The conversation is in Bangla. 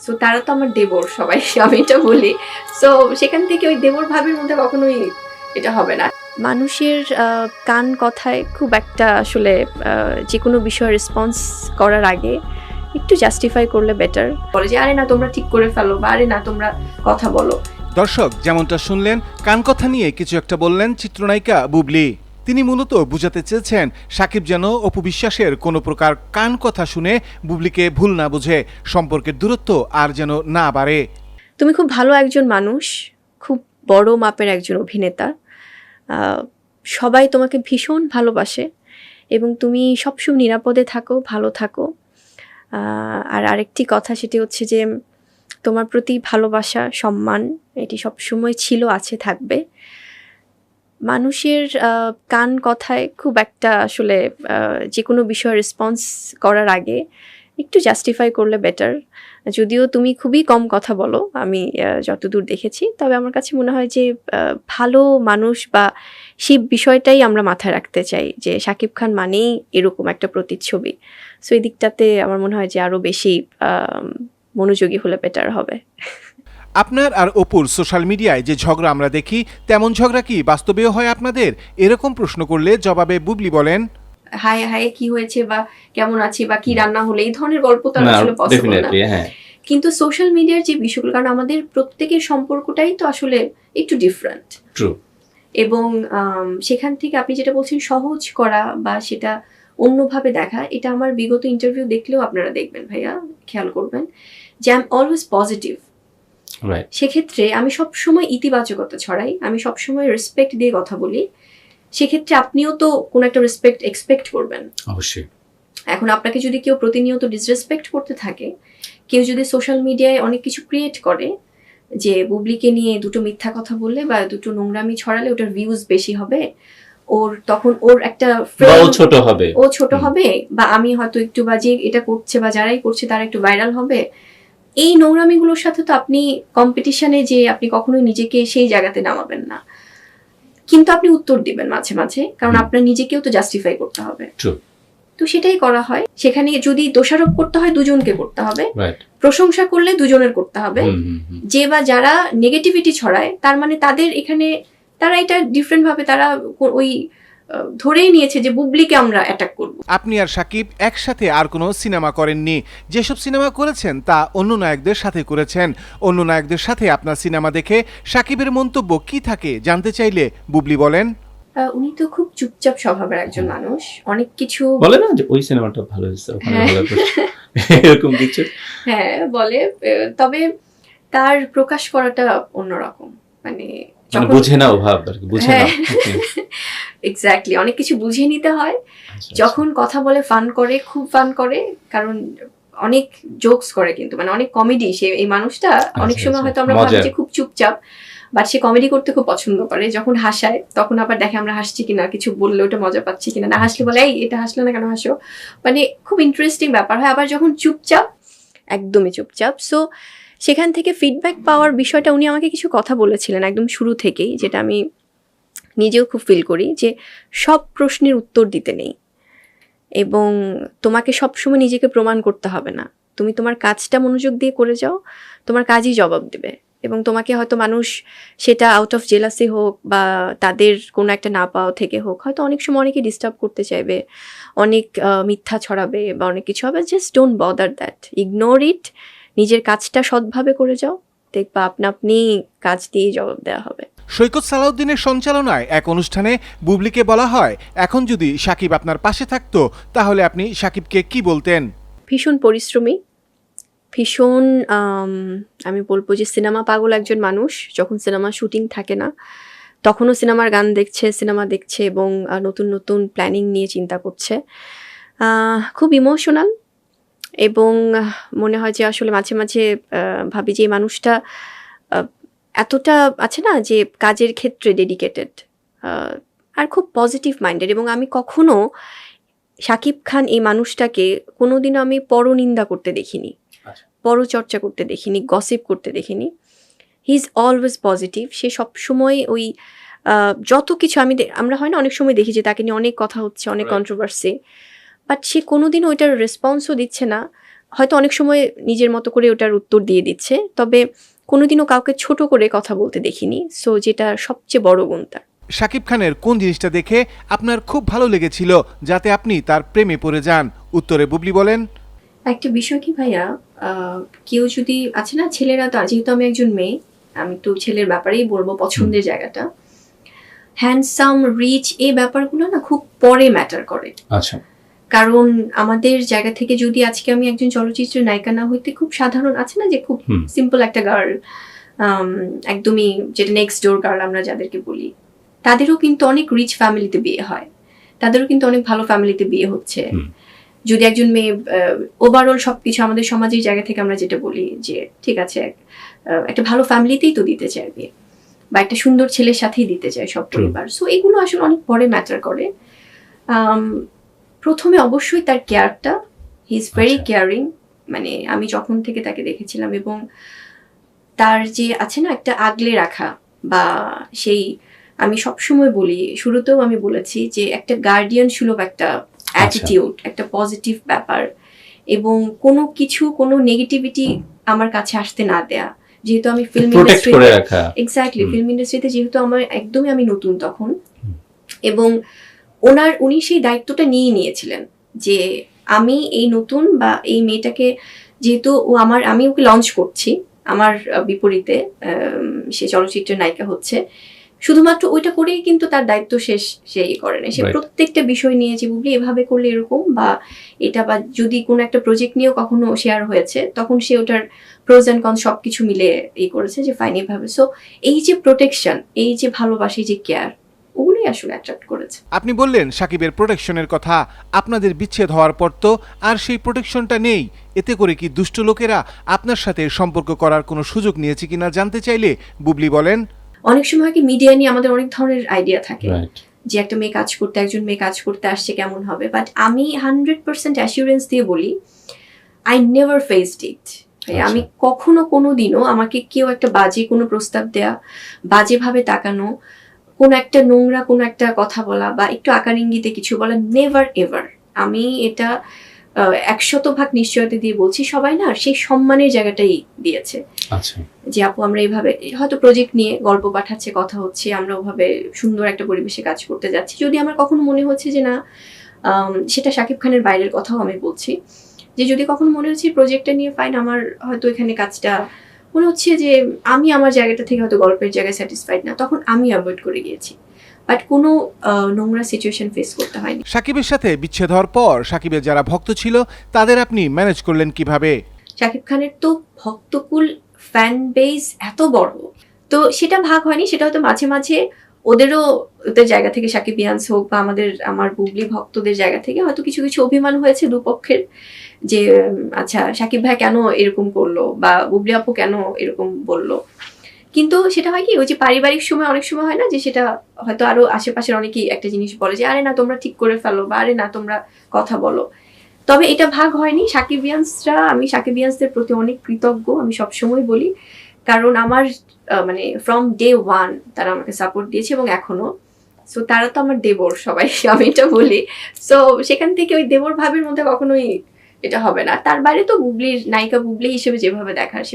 সো তারা তো আমার দেবর সবাই আমি এটা বলি। সো সেখান থেকে ওই দেবর ভাবের মধ্যে কখনোই এটা হবে না। মানুষের আহ, কান কথায় খুব একটা আসলে আহ, যে কোনো বিষয়ে রেসপন্স করার আগে একটু জাস্টিফাই করলে বেটার বলে যে আরে না তোমরা ঠিক করে ফেলো বা আরে না তোমরা কথা বলো। দর্শক যেমনটা শুনলেন কান কথা নিয়ে কিছু একটা বললেন চিত্রনায়িকা বুবলি। তিনি মূলত বুঝাতে চেয়েছেন, সাকিব যেন অপবিশ্বাসের কোনো প্রকার কান কথা শুনে বুবলিকে ভুল না বুঝে, সম্পর্কের দূরত্ব আর যেন না বাড়ে। তুমি খুব ভালো একজন মানুষ, খুব বড় মাপের একজন অভিনেতা। সবাই তোমাকে ভীষণ ভালোবাসে এবং তুমি সবসময় নিরাপদে থাকো, ভালো থাকো। আর আরেকটি কথা সেটি হচ্ছে যে, তোমার প্রতি ভালোবাসা, সম্মান, এটি সবসময় ছিল, আছে, থাকবে। মানুষের কান কথায় খুব একটা আসলে যে কোনো বিষয়ে রেসপন্স করার আগে একটু জাস্টিফাই করলে বেটার যদিও তুমি খুবই কম কথা বলো, আমি যতদূর দেখেছি। তবে আমার কাছে মনে হয় যে ভালো মানুষ বা সেই বিষয়টাই আমরা মাথায় রাখতে চাই যে, শাকিব খান মানেই এরকম একটা প্রতিচ্ছবি। সো এই দিকটাতে আমার মনে হয় যে আরও বেশি মনোযোগী হলে বেটার হবে। আপনার আর অপুর সোশ্যাল মিডিয়ায় যে ঝগড়া আমরা দেখি তেমন ঝগড়া কি বাস্তবেও হয় আপনাদের? এরকম প্রশ্ন করলে জবাবে বুবলি বলেন। হায় হায় কি হয়েছে বা কেমন আছে বা কি রান্না হলে? এই ধরনের গল্প তো আসলে পসিবল না। হ্যাঁ। কিন্তু সোশ্যাল মিডিয়ার যে বিষয়গুলো কারণ আমাদের প্রত্যেকের সম্পর্কটাই তো আসলে একটু ডিফারেন্ট ট্রু এবং সেখান থেকে আপনি যেটা বলছেন সহজ করা বা সেটা অন্যভাবে দেখা এটা আমার বিগত ইন্টারভিউ দেখলেও আপনারা দেখবেন ভাইয়া। খেয়াল করবেন। যে আই এম অলওয়েজ পজিটিভ সেক্ষেত্রে আমি সবসময় ইতিবাচকতা ছড়াই আমি সবসময় রেসপেক্ট দিয়ে কথা বলি। সেক্ষেত্রে আপনিও তো কোনো একটা রেসপেক্ট এক্সপেক্ট করবেন। অবশ্যই। এখন আপনাকে যদি কেউ প্রতিনিয়ত ডিসরেসপেক্ট করতে থাকে কেউ যদি সোশ্যাল মিডিয়ায় অনেক কিছু ক্রিয়েট করে যে বুবলিকে নিয়ে দুটো মিথ্যা কথা বললে বা দুটো নোংরামি ছড়ালে ওটার ভিউজ বেশি হবে ওর তখন ওর একটা ও ছোট হবে। ও ছোট হবে বা আমি হয়তো একটু বা যে এটা করছে বা যারাই করছে তারা একটু ভাইরাল হবে এই নোংরামিগুলোর সাথে তো আপনি কম্পিটিশনে যে আপনি কখনোই নিজেকে সেই জায়গাতে নামাবেন না। কিন্তু আপনি উত্তর দিবেন মাঝে মাঝে কারণ আপনার নিজেকেও তো জাস্টিফাই করতে হবে। তো সেটাই করা হয়। সেখানে যদি দোষারোপ করতে হয় দুজনকে করতে হবে। প্রশংসা করলে দুজনের করতে হবে। যে বা যারা নেগেটিভিটি ছড়ায় তার মানে তাদের এখানে তারা এটা ডিফারেন্ট ভাবে তারা ওই ধরেই নিয়েছে যে বুবলিকে আমরা অ্যাটাক করব। আপনি আর সাকিব একসাথে আর কোনো সিনেমা করেননি। যেসব সিনেমা করেছেন তা অন্য নায়কদের সাথে করেছেন। অন্য নায়কদের সাথে আপনার সিনেমা দেখে সাকিবের মন্তব্য কি থাকে জানতে চাইলে বুবলি বলেন। উনি তো খুব চুপচাপ স্বভাবের একজন মানুষ। অনেক কিছু বলে না যে ওই সিনেমাটা ভালো হয়েছে হ্যাঁ। এরকম কিছু? হ্যাঁ বলে তবে তার প্রকাশ করাটা অন্যরকম। মানে মানে বুঝে না অভাব আর কি বুঝে না। এক্স্যাক্টলি অনেক কিছু বুঝিয়ে নিতে হয়। আচ্ছা, যখন কথা বলে ফান করে খুব ফান করে কারণ অনেক জোকস করে কিন্তু মানে অনেক কমেডি সে এই মানুষটা অনেক সময় আচ্ছা। হয়তো আমরা ভাবি যে খুব চুপচাপ বাট সে কমেডি করতে খুব পছন্দ করে। যখন হাসায় তখন আবার দেখে আমরা হাসছি কিনা কিছু বললে ওটা মজা পাচ্ছি কিনা না হাসলে বলে এই এটা হাসলে না কেন হাসো? মানে খুব ইন্টারেস্টিং ব্যাপার হয়। আবার যখন চুপচাপ একদমই চুপচাপ। সো সেখান থেকে ফিডব্যাক পাওয়ার বিষয়টা উনি আমাকে কিছু কথা বলেছিলেন একদম শুরু থেকেই, যেটা আমি নিজেও খুব ফিল করি যে সব প্রশ্নের উত্তর দিতে নেই। এবং তোমাকে সবসময় নিজেকে প্রমাণ করতে হবে না। তুমি তোমার কাজটা মনোযোগ দিয়ে করে যাও, তোমার কাজই জবাব দেবে। এবং তোমাকে হয়তো মানুষ সেটা আউট অফ জেলাসি হোক বা তাদের কোনো একটা না পাওয়া থেকে হোক, হয়তো অনেক সময় অনেকে ডিস্টার্ব করতে চাইবে, অনেক মিথ্যা ছড়াবে বা অনেক কিছু হবে just don't bother that ignore it নিজের কাজটা সৎভাবে করে যাও। দেখবা আপনা আপনি কাজ দিয়ে জবাব দেওয়া হবে। সৈকত সালাউদ্দিনের সঞ্চালনায় এক অনুষ্ঠানে বুবলিকে বলা হয় এখন যদি সাকিব আপনার পাশে থাকতো তাহলে আপনি সাকিবকে কি বলতেন? ভীষণ পরিশ্রমী। ভীষণ আমি বলব যে সিনেমা পাগল একজন মানুষ। যখন সিনেমা শুটিং থাকে না তখনও সিনেমার গান দেখছে সিনেমা দেখছে এবং নতুন নতুন প্ল্যানিং নিয়ে চিন্তা করছে। খুব ইমোশনাল এবং মনে হয় যে আসলে মাঝে মাঝে ভাবি যে এই মানুষটা এতটা আছে না যে কাজের ক্ষেত্রে ডেডিকেটেড আর খুব পজিটিভ মাইন্ডেড এবং আমি কখনো শাকিব খান এই মানুষটাকে কোনোদিনও আমি পরনিন্দা করতে দেখিনি আচ্ছা। পরচর্চা করতে দেখিনি গসিপ করতে দেখিনি হি ইজ অলওয়েজ পজিটিভ সে সবসময় ওই যত কিছু আমি আমরা হয় না অনেক সময় দেখি যে তাকে নিয়ে অনেক কথা হচ্ছে অনেক. কন্ট্রোভার্সি বাট সে কোনোদিন ওইটার রেসপন্সও দিচ্ছে না। হয়তো অনেক সময় নিজের মতো করে ওটার উত্তর দিয়ে দিচ্ছে তবে কোনোদিনও কাউকে ছোট করে কথা বলতে দেখিনি। সো যেটা সবচেয়ে বড় গুণ তার। শাকিব খানের কোন জিনিসটা দেখে আপনার খুব ভালো লেগেছিল যাতে আপনি তার প্রেমে পড়ে যান? উত্তরে বুবলি বলেন। একটা বিষয় কি ভাইয়া? আহ, কেউ যদি আছে না ছেলেরা তো যেহেতু আমি একজন মেয়ে আমি তো ছেলের ব্যাপারেই বলব পছন্দের জায়গাটা। হ্যান্ডসাম রিচ এই ব্যাপারগুলো না খুব পরে ম্যাটার করে। আচ্ছা। কারণ আমাদের জায়গা থেকে যদি আজকে আমি একজন চলচ্চিত্রের নায়িকা না হইতে খুব সাধারণ আছে না যে খুব সিম্পল একটা গার্ল একদমই যেটা নেক্সট ডোর গার্ল আমরা যাদেরকে বলি তাদেরও কিন্তু অনেক রিচ ফ্যামিলিতে বিয়ে হয়। তাদেরও কিন্তু অনেক ভালো ফ্যামিলিতে বিয়ে হচ্ছে। যদি একজন মেয়ে ওভারঅল সবকিছু আমাদের সমাজের জায়গা থেকে আমরা যেটা বলি যে ঠিক আছে একটা ভালো ফ্যামিলিতেই তো দিতে চায় বিয়ে বা একটা সুন্দর ছেলের সাথেই দিতে চায় সব পরিবার। সো এগুলো আসলে অনেক পরে ম্যাটার করে। প্রথমে অবশ্যই তার কেয়ারটা। হি ইজ ভেরি আচ্ছা। কেয়ারিং মানে আমি যখন থেকে তাকে দেখেছিলাম এবং তার যে আছে না একটা আগলে রাখা বা সেই আমি সবসময় বলি শুরুতেও আমি বলেছি যে একটা গার্ডিয়ান সুলভ একটা অ্যাটিটিউড একটা পজিটিভ ব্যাপার এবং কোনো কিছু কোনো নেগেটিভিটি আমার কাছে আসতে না দেয়া। যেহেতু আমি ফিল্ম ইন্ডাস্ট্রিতে এক্স্যাক্টলি ফিল্ম ইন্ডাস্ট্রিতে যেহেতু আমার একদমই আমি নতুন তখন এবং ওনার উনি সেই দায়িত্বটা নিয়ে নিয়েছিলেন যে আমি এই নতুন বা এই মেয়েটাকে যেহেতু ও আমার আমি ওকে লঞ্চ করছি আমার বিপরীতে সে চলচ্চিত্রের নায়িকা হচ্ছে শুধুমাত্র ওইটা করেই কিন্তু তার দায়িত্ব শেষ সে ইয়ে করে না সে প্রত্যেকটা বিষয় নিয়ে যে বুবলি এভাবে করলে এরকম? বা এটা বা যদি কোনো একটা প্রজেক্ট নিয়েও কখনো শেয়ার হয়েছে তখন সে ওটার প্রোজ অ্যান্ড কন সবকিছু মিলে ই করেছে যে ফাইন এভাবে। সো এই যে প্রোটেকশন এই যে ভালোবাসি যে কেয়ার আসলে অ্যাট্রাক্ট করেছে। আপনি বললেন সাকিবের প্রোটেকশনের কথা আপনাদের বিচ্ছেদ হওয়ার পর তো আর সেই প্রোটেকশনটা নেই। এতে করে কি দুষ্ট লোকেরা আপনার সাথে সম্পর্ক করার কোনো সুযোগ নিয়েছে কিনা জানতে চাইলে বুবলি বলেন। অনেক সময় কি মিডিয়া নিয়ে আমাদের অনেক ধরনের আইডিয়া থাকে। যে একটা মেয়ে কাজ করতে একজন মেয়ে কাজ করতে আসছে কেমন হবে? বাট আমি হান্ড্রেড পার্সেন্ট অ্যাসিউরেন্স দিয়ে বলি আই নেভার ফেসড ইট আমি কখনো কোনো দিনও আমাকে কেউ একটা বাজে কোনো প্রস্তাব দেয়া বাজেভাবে তাকানো কোনো একটা নোংরা কোনো একটা কথা বলা বা একটু আকার ইঙ্গিতে কিছু বলা নেভার এভার আমি এটা একশত ভাগ নিশ্চয়তা দিয়ে বলছি সবাই না সেই সম্মানের জায়গাটাই দিয়েছে। আচ্ছা। যে আপু আমরা এইভাবে হয়তো প্রজেক্ট নিয়ে গল্প পাঠাচ্ছে কথা হচ্ছে আমরা ওভাবে সুন্দর একটা পরিবেশে কাজ করতে যাচ্ছি। যদি আমার কখনো মনে হচ্ছে যে না সেটা শাকিব খানের বাইরের কথাও আমি বলছি যে যদি কখনো মনে হচ্ছে প্রজেক্টটা নিয়ে ফাইন আমার হয়তো এখানে কাজটা মনে হচ্ছে যে আমি আমার জায়গাটা থেকে হয়তো গল্পের জায়গায় স্যাটিসফাইড না তখন আমি অ্যাভয়েড করে গিয়েছি। বাট কোনো নোংরা সিচুয়েশন ফেস করতে হয়নি। সাকিবের সাথে বিচ্ছেদ হওয়ার পর সাকিবের যারা ভক্ত ছিল তাদের আপনি ম্যানেজ করলেন কীভাবে? শাকিব খানের তো ভক্তকুল ফ্যান বেস এত বড় তো সেটা ভাগ হয়নি সেটা হয়তো মাঝে মাঝে ওদেরও ওদের জায়গা থেকে সাকিব ইয়ান্স হোক বা আমাদের আমার বুবলি ভক্তদের জায়গা থেকে হয়তো কিছু কিছু অভিমান হয়েছে দুপক্ষের। যে আচ্ছা সাকিব ভাই কেন এরকম করল? বা বুবলি আপু কেন এরকম বলল? কিন্তু সেটা হয় কি, ওই যে পারিবারিক সময় অনেক সময় হয় না যে সেটা হয়তো আরও আশেপাশের অনেকেই একটা জিনিস বলে যে, আরে না, তোমরা ঠিক করে ফেলো বা, আরে না, তোমরা কথা বলো তবে এটা ভাগ হয়নি। সাকিবিয়ান্সরা, আমি সাকিবিয়ান্সদের প্রতি অনেক কৃতজ্ঞ, আমি সবসময় বলি। কারণ আমার মানে ফ্রম ডে ওয়ান তারা আমাকে সাপোর্ট দিয়েছে এবং এখনও। সো তারা তো আমার দেবর সবাই, আমি এটা বলি। সো সেখান থেকে ওই দেবর ভাবের মধ্যে কখনোই এটা হবে না। তার বাইরে তো বুবলির নায়িকা বুবলি হিসেবে যেভাবে দেখার